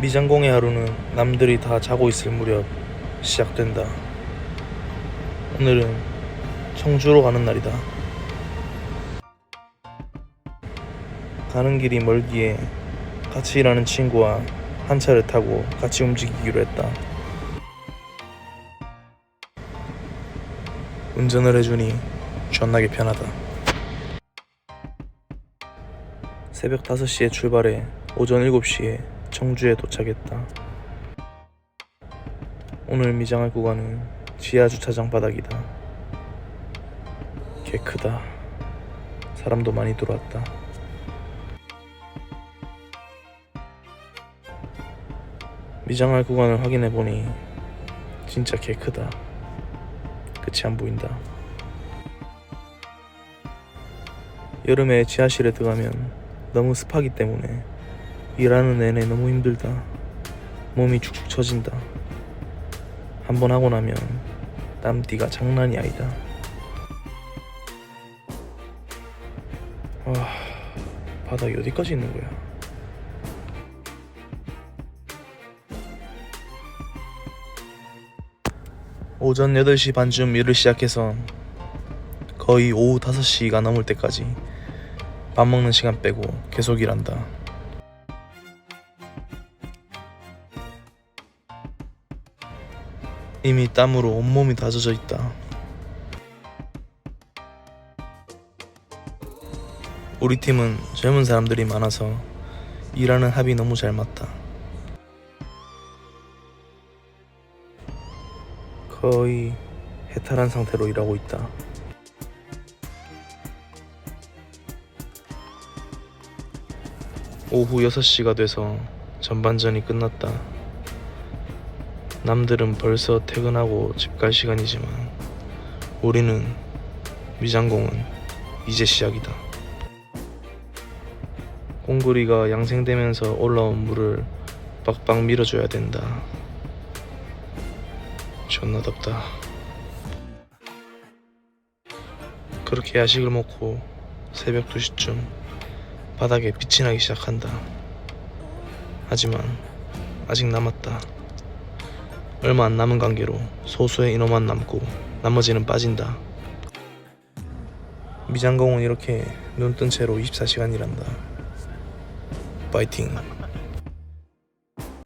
미장공의 하루는 남들이 다 자고 있을 무렵 시작된다. 오늘은 청주로 가는 날이다. 가는 길이 멀기에 같이 일하는 친구와 한 차를 타고 같이 움직이기로 했다. 운전을 해주니 존나게 편하다. 새벽 5시에 출발해 오전 7시에 청주에 도착했다. 오늘 미장할 구간은 지하 주차장 바닥이다. 개 크다. 사람도 많이 들어왔다. 미장할 구간을 확인해 보니 진짜 개 크다. 끝이 안 보인다. 여름에 지하실에 들어가면 너무 습하기 때문에 일하는 내내 너무 힘들다. 몸이 축축 처진다. 한 번 하고 나면 땀띠가 장난이 아니다. 와, 바닥이 어디까지 있는 거야? 오전 8시 반쯤 일을 시작해서 거의 오후 5시가 넘을 때까지 밥 먹는 시간 빼고 계속 일한다. 이미 땀으로 온몸이 다 젖어 있다. 우리 팀은 젊은 사람들이 많아서 일하는 합이 너무 잘 맞다. 거의 해탈한 상태로 일하고 있다. 오후 6시가 돼서 전반전이 끝났다. 남들은 벌써 퇴근하고 집 갈 시간이지만 우리는 미장공은 이제 시작이다. 꽁구리가 양생되면서 올라온 물을 빡빡 밀어줘야 된다. 존나 덥다. 그렇게 야식을 먹고 새벽 2시쯤 바닥에 빛이 나기 시작한다. 하지만 아직 남았다. 얼마 안 남은 관계로 소수의 인원만 남고 나머지는 빠진다. 미장공은 이렇게 눈 뜬 채로 24시간 일한다. 파이팅.